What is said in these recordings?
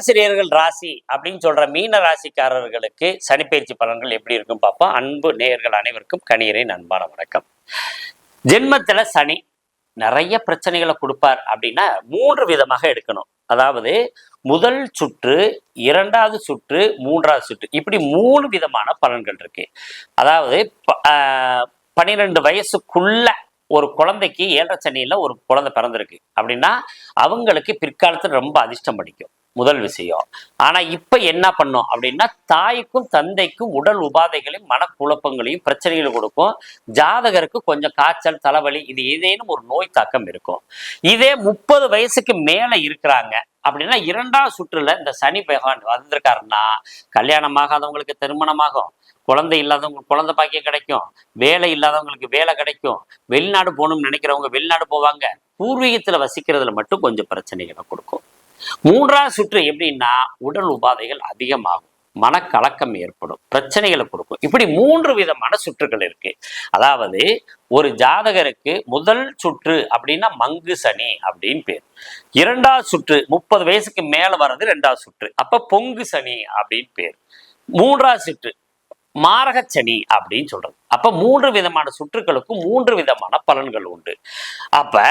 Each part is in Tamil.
கதாசிரியர்கள் ராசி அப்படின்னு சொல்ற மீன ராசிக்காரர்களுக்கு சனிப்பயிற்சி பலன்கள் எப்படி இருக்கும் பார்ப்போம். அன்பு நேயர்கள் அனைவருக்கும் கணியரின் அன்பான வணக்கம். ஜென்மத்துல சனி நிறைய பிரச்சனைகளை கொடுப்பார் அப்படின்னா மூன்று விதமாக எடுக்கணும். அதாவது முதல் சுற்று இரண்டாவது சுற்று மூன்றாவது சுற்று. இப்படி மூணு விதமான பலன்கள் இருக்கு. அதாவது ப- ஆஹ் பன்னிரெண்டு வயசுக்குள்ள ஒரு குழந்தைக்கு ஏழரை சனியில ஒரு குழந்தை பிறந்திருக்கு அப்படின்னா அவங்களுக்கு பிற்காலத்துல ரொம்ப அதிர்ஷ்டம் படிக்கும். முதல் விஷயம். ஆனா இப்ப என்ன பண்ணும் அப்படின்னா தாய்க்கும் தந்தைக்கும் உடல் உபாதைகளையும் மனக்குழப்பங்களையும் பிரச்சனைகளை கொடுக்கும். ஜாதகருக்கு கொஞ்சம் காய்ச்சல் தலைவலி இது ஏதேனும் ஒரு நோய் தாக்கம் இருக்கும். இதே முப்பது வயசுக்கு மேல இருக்கிறாங்க அப்படின்னா இரண்டாவது சுற்றுல இந்த சனி பகவான் வந்திருக்காருன்னா கல்யாணம் ஆகாதவங்களுக்கு திருமணமாகும் குழந்தை இல்லாதவங்களுக்கு குழந்தை பாக்கியம் கிடைக்கும். வேலை இல்லாதவங்களுக்கு வேலை கிடைக்கும். வெளிநாடு போகணும்னு நினைக்கிறவங்க வெளிநாடு போவாங்க. பூர்வீகத்துல வசிக்கிறதுல மட்டும் கொஞ்சம் பிரச்சனைகளை கொடுக்கும். மூன்றாவது சுற்று எப்படின்னா உடல் உபாதைகள் அதிகமாகும் மனக்கலக்கம் ஏற்படும் பிரச்சனைகளை கொடுக்கும். இப்படி மூன்று விதமான சுற்றுகள் இருக்கு. அதாவது ஒரு ஜாதகருக்கு முதல் சுற்று அப்படின்னா மங்கு சனி அப்படின்னு பேர். இரண்டாவது சுற்று முப்பது வயசுக்கு மேல வர்றது ரெண்டாவது சுற்று. அப்ப பொங்கு சனி அப்படின்னு பேர். மூன்றாவது சுற்று மாரகச்சனி அப்படின்னு சொல்றது. அப்ப மூன்று விதமான சுற்றுகளுக்கும் மூன்று விதமான பலன்கள் உண்டு. அப்ப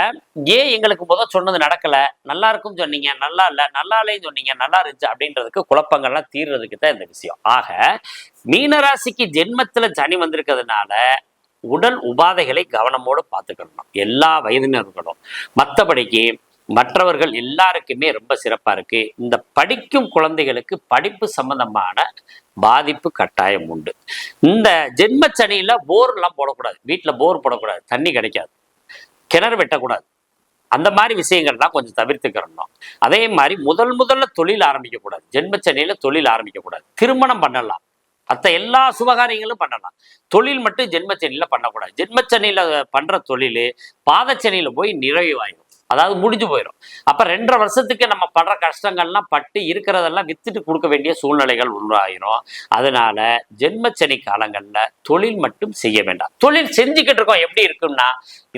ஏன் எங்களுக்கு முதல் சொன்னது நடக்கல. நல்லா இருக்கும்னு சொன்னீங்க நல்லா இல்ல நல்லா இல்லைன்னு சொன்னீங்க நல்லா இருந்துச்சு அப்படின்றதுக்கு குழப்பங்கள்லாம் தீர்றதுக்கு தான் இந்த விஷயம். ஆக மீனராசிக்கு ஜென்மத்துல சனி வந்திருக்கிறதுனால உடல் உபாதைகளை கவனமோடு பார்த்துக்கணும். எல்லா வயதினர்களும். மற்றபடிக்கு மற்றவர்கள் எல்லாருக்குமே ரொம்ப சிறப்பா இருக்கு. இந்த படிக்கும் குழந்தைகளுக்கு படிப்பு சம்பந்தமான பாதிப்பு கட்டாயம் உண்டு. இந்த ஜென்மச்சனியில் போர்லாம் போர் எல்லாம் போடக்கூடாது. வீட்டுல போர் போடக்கூடாது. தண்ணி கிடைக்காது. கிணறு வெட்டக்கூடாது. அந்த மாதிரி விஷயங்கள்லாம் கொஞ்சம் தவிர்த்துக்கிறணும் அதே மாதிரி முதல் முதல்ல தொழில் ஆரம்பிக்கக்கூடாது. ஜென்மச்சனியில் தொழில் ஆரம்பிக்கக்கூடாது. திருமணம் பண்ணலாம். மற்ற எல்லா சுபகாரியங்களும் பண்ணலாம். தொழில் மட்டும் ஜென்மச்சனியில் பண்ணக்கூடாது. ஜென்மச்சனியில பண்ற தொழில் பாதச்சனியில போய் நிறைவாயிடும். அதாவது முடிஞ்சு போயிடும் அப்ப ரெண்டரை வருஷத்துக்கு நம்ம படுற கஷ்டங்கள்லாம் பட்டு இருக்கிறதெல்லாம் வித்துட்டு கொடுக்க வேண்டிய சூழ்நிலைகள் உருவாயிரும் அதனால ஜென்மச்சனி காலங்கள்ல தொழில் மட்டும் செய்ய வேண்டாம். தொழில் செஞ்சுக்கிட்டு இருக்கோம். எப்படி இருக்கும்னா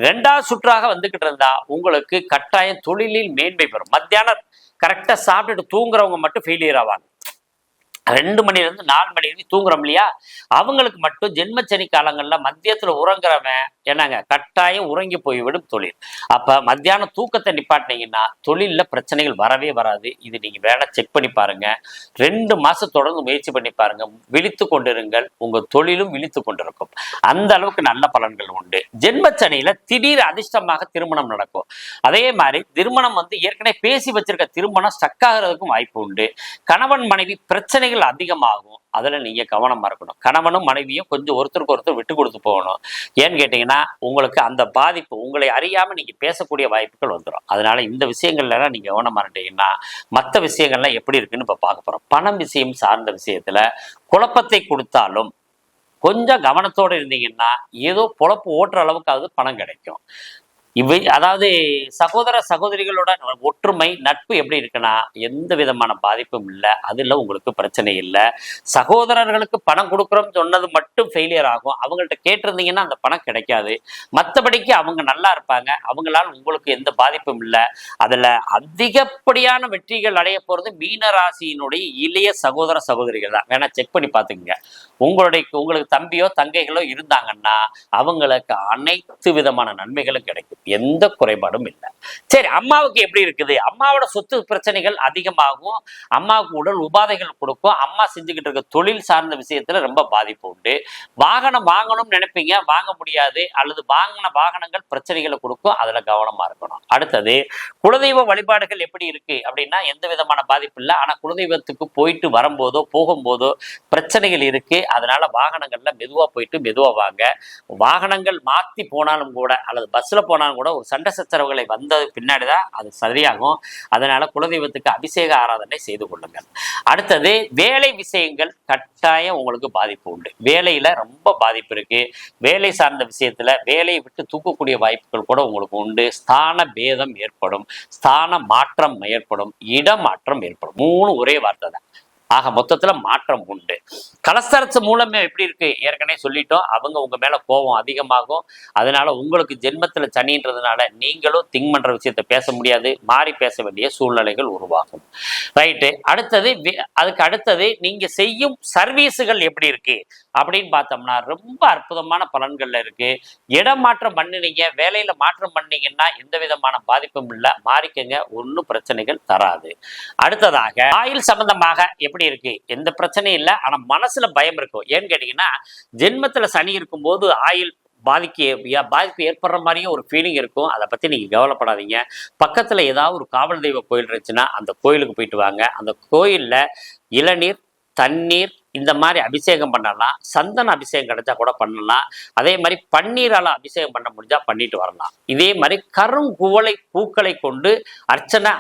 ரெண்டாவது சுற்றாக வந்துகிட்டு இருந்தா உங்களுக்கு கட்டாயம் தொழிலில் மேன்மை பெறும். மத்தியானம் கரெக்டா சாப்பிட்டுட்டு தூங்குறவங்க மட்டும் ஃபெயிலியர் ஆவாங்க. ரெண்டு மணில இருந்து நாலு மணி வரைக்கும் தூங்குறோம் இல்லையா? அவங்களுக்கு மட்டும் ஜென்மச்சனி காலங்கள்ல மத்தியத்துல உறங்குறவன் என்னங்க? கட்டாயம் உறங்கி போய்விடும் தொழில். அப்ப மத்தியானம் தூக்கத்தை நிப்பாட்டினீங்கன்னா தொழில்ல பிரச்சனைகள் வரவே வராது. இது நீங்க வேலை செக் பண்ணி பாருங்க. ரெண்டு மாசம் தொடர்ந்து முயற்சி பண்ணி பாருங்க. விழித்து கொண்டிருங்கள். உங்க தொழிலும் விழித்து கொண்டிருக்கும். அந்த அளவுக்கு நல்ல பலன்கள் உண்டு. ஜென்மச்சனியில திடீர் அதிர்ஷ்டமாக திருமணம் நடக்கும். அதே மாதிரி திருமணம் வந்து ஏற்கனவே பேசி வச்சிருக்க திருமணம் ஸ்டக் ஆகிறதுக்கும் வாய்ப்பு உண்டு. கணவன் மனைவி பிரச்சனை பிரச்சனைகள் அதிகமாகும் அதுல நீங்க கவனம் இருக்கணும். கணவனும் மனைவியும் கொஞ்சம் ஒருத்தருக்கு ஒருத்தர் விட்டு கொடுத்து போகணும். ஏன்னு கேட்டீங்கன்னா உங்களுக்கு அந்த பாதிப்பு உங்களை அறியாம நீங்க பேசக்கூடிய வாய்ப்புகள் வந்துடும் அதனால இந்த விஷயங்கள்ல எல்லாம் நீங்க கவனமா இருந்தீங்கன்னா மற்ற விஷயங்கள்லாம் எப்படி இருக்குன்னு இப்போ பார்க்க போறோம். பணம் விஷயம் சார்ந்த விஷயத்துல குழப்பத்தை கொடுத்தாலும் கொஞ்சம் கவனத்தோட இருந்தீங்கன்னா ஏதோ பொழப்பு ஓட்டுற அளவுக்காவது பணம் கிடைக்கும். இவை அதாவது சகோதர சகோதரிகளோட ஒற்றுமை நட்பு எப்படி இருக்குன்னா எந்த விதமான பாதிப்பும் இல்லை அதுல உங்களுக்கு பிரச்சனை இல்லை. சகோதரர்களுக்கு பணம் கொடுக்குறோம்னு சொன்னது மட்டும் ஃபெயிலியர் ஆகும். அவங்கள்ட்ட கேட்டிருந்தீங்கன்னா அந்த பணம் கிடைக்காது. மற்றபடிக்கு அவங்க நல்லா இருப்பாங்க. அவங்களால உங்களுக்கு எந்த பாதிப்பும் இல்லை. அதுல அதிகப்படியான வெற்றிகள் அடைய போகிறது மீனராசியினுடைய இளைய சகோதர சகோதரிகள் தான். வேணால் செக் பண்ணி பார்த்துக்குங்க. உங்களுடைய உங்களுக்கு தம்பியோ தங்கைகளோ இருந்தாங்கன்னா அவங்களுக்கு அனைத்து விதமான நன்மைகளும் கிடைக்கும். எந்த குறைபாடும் இல்லை. சரி அம்மாவுக்கு எப்படி இருக்குது? அம்மாவோட சொத்து பிரச்சனைகள் அதிகமாகும். அம்மாவுக்கு உடல் உபாதைகள் கொடுக்கும். அம்மா செஞ்சுக்கிட்டு இருக்க தொழில் சார்ந்த விஷயத்துல ரொம்ப பாதிப்பு உண்டு. வாகனம் வாங்கணும்னு நினைப்பீங்க. வாங்க முடியாது. அல்லது வாங்கின வாகனங்கள் பிரச்சனைகளை கொடுக்கும். அதுல கவனமா இருக்கணும். அடுத்தது குலதெய்வ வழிபாடுகள் எப்படி இருக்கு? அப்படின்னா எந்த விதமான பாதிப்பு இல்லை. ஆனா குலதெய்வத்துக்கு போயிட்டு வரும்போதோ போகும்போதோ பிரச்சனைகள் இருக்கு. அதனால வாகனங்கள்ல மெதுவா போயிட்டு மெதுவா வாங்க. வாகனங்கள் மாத்தி போனாலும் கூட அல்லது பஸ்ல போனாலும் கூட ஒரு சண்டை சச்சரவுகளை வந்த பின்னாடிதான் அது சரியாகும். அதனால குலதெய்வத்துக்கு அபிஷேக ஆராதனை செய்து கொள்ளுங்கள். அடுத்தது வேலை விஷயங்கள் கட்டாயம் உங்களுக்கு பாதிப்பு உண்டு. வேலையில ரொம்ப பாதிப்பு இருக்கு. வேலை சார்ந்த விஷயத்துல வேலையை விட்டு தூக்கக்கூடிய வாய்ப்புகள் கூட உங்களுக்கு உண்டு. ஸ்தான பேதம் ஏற்படும். ஸ்தான மாற்றம் ஏற்படும். இடமாற்றம் ஏற்படும். மூணு ஒரே வார்த்தை தான். ஆக மொத்தத்துல மாற்றம் உண்டு. கலஸ்தரத்து மூலமே எப்படி இருக்கு? ஏற்கனவே சொல்லிட்டோம். அவங்க உங்க மேல கோபம் அதிகமாகும். அதனால உங்களுக்கு ஜென்மத்துல சனின்றதுனால நீங்களும் திங்க் பண்ற விஷயத்த பேச முடியாது. மாறி பேச வேண்டிய சூழ்நிலைகள் உருவாகும். ரைட்டு. அடுத்தது அதுக்கு அடுத்தது நீங்க செய்யும் சர்வீஸுகள் எப்படி இருக்கு? அப்படின்னு பார்த்தோம்னா ரொம்ப அற்புதமான பலன்கள்ல இருக்கு. இடம் மாற்றம் பண்ணினீங்க. வேலையில மாற்றம் பண்ணீங்கன்னா எந்த விதமான பாதிப்பும் இல்லை. மாறிக்கங்க. ஒன்றும் பிரச்சனைகள் தராது. அடுத்ததாக ஆயில் சம்பந்தமாக எப்படி இருக்கு? எந்த பிரச்சனையும் இல்லை. ஆனா மனசுல பயம் இருக்கும் ஏன்னு கேட்டீங்கன்னா ஜென்மத்துல சனி இருக்கும்போது ஆயில் பாதிக்க பாதிப்பு ஏற்படுற மாதிரியும் ஒரு ஃபீலிங் இருக்கும். அதை பத்தி நீங்க கவலைப்படாதீங்க. பக்கத்துல ஏதாவது ஒரு காவல் தெய்வ கோயில் இருந்துச்சுன்னா அந்த கோயிலுக்கு போயிட்டு வாங்க. அந்த கோயில்ல இளநீர் தண்ணீர் இந்த மாதிரி அபிஷேகம் பண்ணலாம். சந்தன அபிஷேகம் கிடைச்சா கூட பண்ணலாம். அதே மாதிரி பன்னீரால அபிஷேகம் பண்ண முடிஞ்சா பண்ணிட்டு வரலாம். இதே மாதிரி கருங்குவளை பூக்களை கொண்டு அர்ச்சனை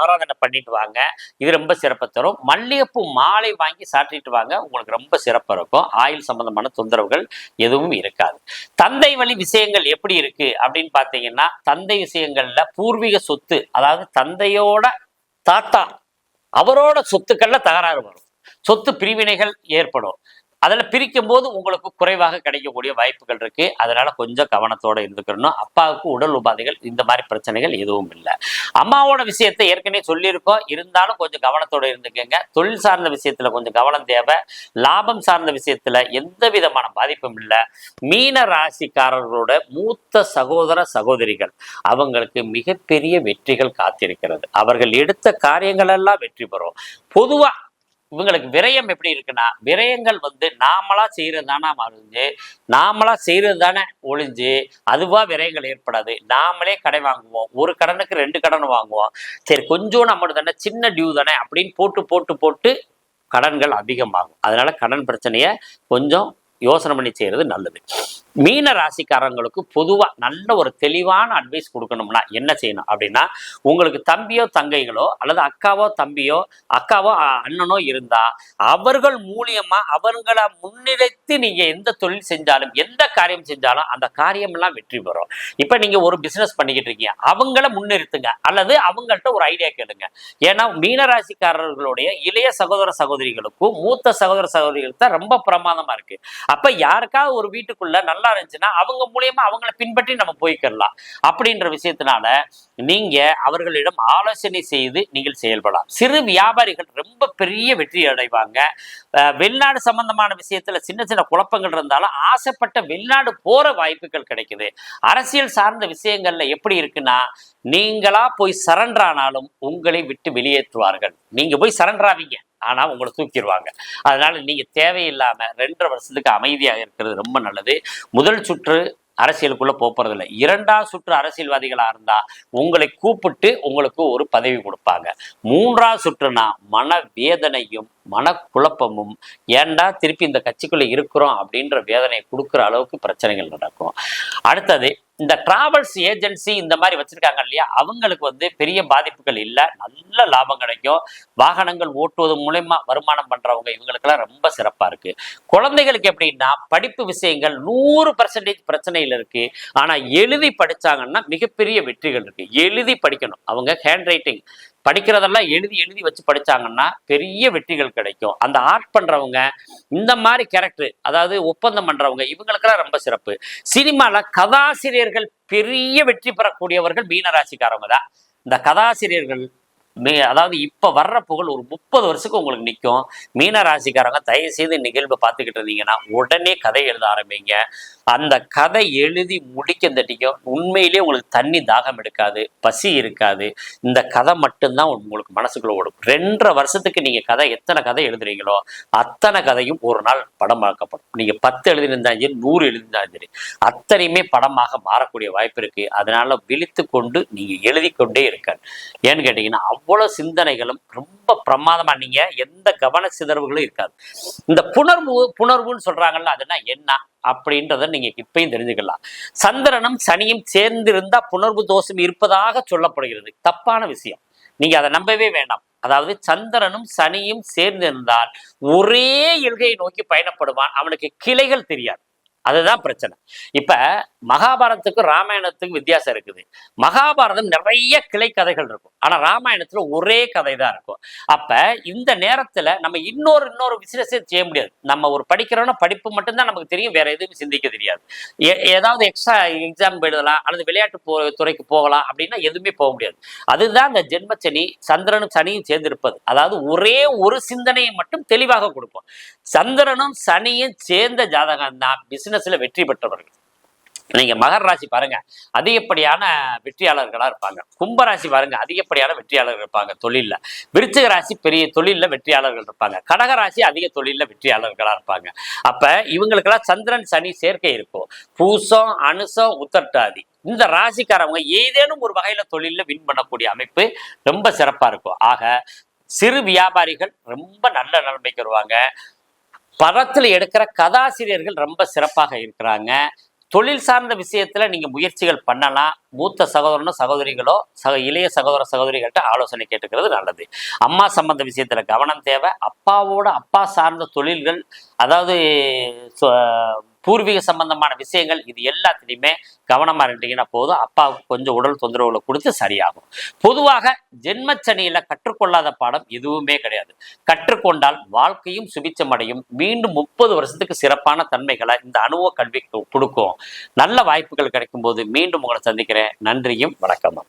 ஆராதனை பண்ணிட்டு வாங்க. இது ரொம்ப சிறப்பு தரும். மல்லிகைப்பூ மாலை வாங்கி சாட்டிட்டு வாங்க. உங்களுக்கு ரொம்ப சிறப்பு இருக்கும். ஆயில் சம்பந்தமான தொந்தரவுகள் எதுவும் இருக்காது. தந்தை வழி விஷயங்கள் எப்படி இருக்கு அப்படின்னு பார்த்தீங்கன்னா தந்தை விஷயங்கள்ல பூர்வீக சொத்து அதாவது தந்தையோட தாத்தா அவரோட சொத்துக்கள்ல தகராறு வரும். சொத்து பிரிவினைகள் ஏற்படும். அதில் பிரிக்கும் போது உங்களுக்கு குறைவாக கிடைக்கக்கூடிய வாய்ப்புகள் இருக்கு. அதனால கொஞ்சம் கவனத்தோட இருந்துக்கணும். அப்பாவுக்கு உடல் உபாதைகள் இந்த மாதிரி பிரச்சனைகள் எதுவும் இல்லை. அம்மாவோட விஷயத்தை ஏற்கனவே சொல்லியிருக்கோம். இருந்தாலும் கொஞ்சம் கவனத்தோட இருந்துக்கங்க. தொழில் சார்ந்த விஷயத்துல கொஞ்சம் கவனம் தேவை. லாபம் சார்ந்த விஷயத்துல எந்த விதமான பாதிப்பும் இல்லை. மீன ராசிக்காரர்களோட மூத்த சகோதர சகோதரிகள் அவங்களுக்கு மிகப்பெரிய வெற்றிகள் காத்திருக்கிறது. அவர்கள் எடுத்த காரியங்கள் எல்லாம் வெற்றி பெறும். பொதுவா இவங்களுக்கு விரயம் எப்படி இருக்குன்னா விரயங்கள் வந்து நாமளா செய்யறது தானே மறைஞ்சு நாமளா செய்யறது தானே ஒளிஞ்சு அதுவா விரயங்கள் ஏற்படாது. நாமளே கடை வாங்குவோம். ஒரு கடனுக்கு ரெண்டு கடன் வாங்குவோம். சரி கொஞ்சம் நம்மளுக்கு தானே சின்ன டியூ தானே அப்படின்னு போட்டு போட்டு போட்டு கடன்கள் அதிகமாகும். அதனால கடன் பிரச்சனையை கொஞ்சம் யோசனை பண்ணி செய்யறது நல்லது. மீன ராசிக்காரங்களுக்கு பொதுவா நல்ல ஒரு தெளிவான அட்வைஸ் கொடுக்கணும்னா என்ன செய்யணும் அப்படின்னா உங்களுக்கு தம்பியோ தங்கைகளோ அல்லது அக்காவோ தம்பியோ அக்காவோ அண்ணனோ இருந்தா அவர்கள் மூலியமா அவர்களை முன்னிலைத்து நீங்க எந்த தொழில் செஞ்சாலும் எந்த காரியம் செஞ்சாலும் அந்த காரியம் எல்லாம் வெற்றி பெறும். இப்ப நீங்க ஒரு பிசினஸ் பண்ணிக்கிட்டு இருக்கீங்க. அவங்கள முன்னிறுத்துங்க. அல்லது அவங்கள்ட்ட ஒரு ஐடியா கேளுங்க. ஏன்னா மீனராசிக்காரர்களுடைய இளைய சகோதர சகோதரிகளுக்கும் மூத்த சகோதர சகோதரிகளுக்கு தான் ரொம்ப பிரமாதமா இருக்கு. அப்ப யாருக்காவது ஒரு வீட்டுக்குள்ள நல்லா இருந்துச்சுன்னா அவங்க மூலியமா அவங்கள பின்பற்றி நம்ம போய்க்கிடலாம். அப்படின்ற விஷயத்தினால நீங்க அவர்களிடம் ஆலோசனை செய்து நீங்கள் செயல்படலாம். சிறு வியாபாரிகள் ரொம்ப பெரிய வெற்றி அடைவாங்க. அஹ் வெளிநாடு சம்பந்தமான விஷயத்துல சின்ன சின்ன குழப்பங்கள் இருந்தாலும் ஆசைப்பட்ட வெளிநாடு போற வாய்ப்புகள் கிடைக்குது. அரசியல் சார்ந்த விஷயங்கள்ல எப்படி இருக்குன்னா நீங்களா போய் சரண்டர் ஆனாலும் உங்களை விட்டு வெளியேற்றுவார்கள். நீங்க போய் சரண்டர் ஆவீங்க. ஆனால் உங்களை தூக்கிடுவாங்க. அதனால நீங்கள் தேவையில்லாமல் ரெண்டரை வருஷத்துக்கு அமைதியாக இருக்கிறது ரொம்ப நல்லது. முதல் சுற்று அரசியலுக்குள்ள போறதில்ல இரண்டாம் சுற்று அரசியல்வாதிகளா இருந்தா உங்களை கூப்பிட்டு உங்களுக்கு ஒரு பதவி கொடுப்பாங்க. மூன்றாம் சுற்றுனா மன வேதனையும் மனக்குழப்பமும் ஏன்டா திருப்பி இந்த கட்சிக்குள்ள இருக்கிறோம் அப்படின்ற வேதனையை கொடுக்குற அளவுக்கு பிரச்சனைகள் நடக்கும். அடுத்தது இந்த டிராவல்ஸ் ஏஜென்சி இந்த மாதிரி வச்சிருக்காங்க இல்லையா அவங்களுக்கு வந்து பெரிய பாதிப்புகள் இல்லை. நல்ல லாபம் கிடைக்கும். வாகனங்கள் ஓட்டுவது மூலயமா வருமானம் பண்றவங்க இவங்களுக்கெல்லாம் ரொம்ப சிறப்பா இருக்கு. குழந்தைகளுக்கு எப்படின்னா படிப்பு விஷயங்கள் நூறு பர்சன்டேஜ் பிரச்சனையில் இருக்கு. ஆனா எழுதி படிச்சாங்கன்னா மிகப்பெரிய வெற்றிகள் இருக்கு. எழுதி படிக்கணும். அவங்க ஹேண்ட் ரைட்டிங் படிக்கிறதெல்லாம் எழுதி எழுதி வச்சு படிச்சாங்கன்னா பெரிய வெற்றிகள் கிடைக்கும். அந்த ஆர்ட் பண்றவங்க இந்த மாதிரி கேரக்டர் அதாவது ஒப்பந்தம் பண்றவங்க இவங்களுக்கெல்லாம் ரொம்ப சிறப்பு. சினிமால கதாசிரியர்கள் பெரிய வெற்றி பெறக்கூடியவர்கள் மீனராசிக்காரவங்க தான். இந்த கதாசிரியர்கள் மே- அதாவது இப்ப வர்ற புகழ் ஒரு முப்பது வருஷத்துக்கு உங்களுக்கு நிற்கும் மீன ராசிக்காரங்க தயவு செய்து நிகழ்வை பார்த்துக்கிட்டு இருந்தீங்கன்னா உடனே கதை எழுத ஆரம்பிங்க. அந்த கதை எழுதி முடிக்க தட்டிக்கும் உண்மையிலேயே உங்களுக்கு தண்ணி தாகம் எடுக்காது பசி இருக்காது. இந்த கதை மட்டும்தான் உங்களுக்கு மனசுக்குள்ள ஓடும். ரெண்டரை வருஷத்துக்கு நீங்க கதை எத்தனை கதை எழுதுறீங்களோ அத்தனை கதையும் ஒரு நாள் படமாக்கப்படும். நீங்க பத்து எழுதியிருந்தாலும் சரி நூறு எழுதியிருந்தாலும் சரி அத்தனையுமே படமாக மாறக்கூடிய வாய்ப்பு இருக்கு. அதனால விழித்து கொண்டு நீங்க எழுதி கொண்டே இருக்க ஏன்னு கேட்டீங்கன்னா அவ்வளவு சிந்தனைகளும் ரொம்ப பிரமாதமா நீங்க எந்த கவன சிதறவுகளும் இருக்காது. இந்த புணர்வு புணர்வுன்னு சொல்றாங்கல்ல அதுனா என்ன? அப்படின்றத நீங்க இப்பயும் தெரிஞ்சுக்கலாம். சந்திரனும் சனியும் சேர்ந்திருந்தா புணர்வு தோஷம் இருப்பதாக சொல்லப்படுகிறது. தப்பான விஷயம். நீங்க அதை நம்பவே வேண்டாம். அதாவது சந்திரனும் சனியும் சேர்ந்திருந்தால் ஒரே இல்கையை நோக்கி பயணப்படுவான். அவனுக்கு கிளைகள் தெரியாது. அதுதான் பிரச்சனை. இப்ப மகாபாரதத்துக்கும் ராமாயணத்துக்கும் வித்தியாசம் இருக்குது. மகாபாரதம் நிறைய கிளை கதைகள் இருக்கும். ஆனா ராமாயணத்துல ஒரே கதை தான் இருக்கும். அப்ப இந்த நேரத்துல நம்ம இன்னொரு இன்னொரு விசேஷம் செய்ய முடியாது. நம்ம ஒரு படிக்கிறோம்னா படிப்பு மட்டும்தான் நமக்கு தெரியும். வேற எதுவும் சிந்திக்க தெரியாது. ஏதாவது எக்ஸ்ட்ரா எக்ஸாம் எழுதலாம் அல்லது விளையாட்டு போ துறைக்கு போகலாம் அப்படின்னா எதுவுமே போக முடியாது. அதுதான் இந்த ஜென்மச்சனி சந்திரனும் சனியும் சேர்ந்திருப்பது. அதாவது ஒரே ஒரு சிந்தனையை மட்டும் தெளிவாக கொடுப்போம் சந்திரனும் சனியும் சேர்ந்த ஜாதகம் தான். பிசினஸ்ல வெற்றி பெற்றவர்கள். நீங்க மகர ராசி பாருங்க அதிகப்படியான வெற்றியாளர்களா இருப்பாங்க. கும்பராசி பாருங்க அதிகப்படியான வெற்றியாளர்கள் இருப்பாங்க தொழில்ல. விருச்சிக ராசி பெரிய தொழில்ல வெற்றியாளர்கள் இருப்பாங்க. கடகராசி அதிக தொழில்ல வெற்றியாளர்களா இருப்பாங்க. அப்ப இவங்களுக்கெல்லாம் சந்திரன் சனி சேர்க்கை இருக்கும். பூசம் அனுசம் உத்தட்டாதி இந்த ராசிக்காரவங்க ஏதேனும் ஒரு வகையில தொழில்ல வின் பண்ணக்கூடிய அமைப்பு ரொம்ப சிறப்பா இருக்கும். ஆக சிறு வியாபாரிகள் ரொம்ப நல்ல நிலைமைக்கு வருவாங்க. படத்தில் எடுக்கிற கதாசிரியர்கள் ரொம்ப சிறப்பாக இருக்கிறாங்க. தொழில் சார்ந்த விஷயத்துல நீங்க முயற்சிகள் பண்ணலாம். மூத்த சகோதரனோ சகோதரிகளோ சக இளைய சகோதர சகோதரிகள்கிட்ட ஆலோசனை கேட்டுக்கிறது நல்லது. அம்மா சம்பந்த விஷயத்துல கவனம் தேவை. அப்பாவோட அப்பா சார்ந்த தொழில்கள் அதாவது பூர்வீக சம்பந்தமான விஷயங்கள் இது எல்லாத்துலேயுமே கவனமா இருந்தீங்கன்னா போதும். அப்பாவுக்கு கொஞ்சம் உடல் தொந்தரவுகளை கொடுத்து சரியாகும். பொதுவாக ஜென்மச்சனியில கற்றுக்கொள்ளாத பாடம் எதுவுமே கிடையாது. கற்றுக்கொண்டால் வாழ்க்கையும் சுபிச்சமடையும் மீண்டும் முப்பது வருஷத்துக்கு சிறப்பான தன்மைகளை இந்த அனுபவ கல்வி கொடுக்கும். நல்ல வாய்ப்புகள் கிடைக்கும் போது மீண்டும் உங்களை சந்திக்கிறேன். நன்றியும் வணக்கமும்.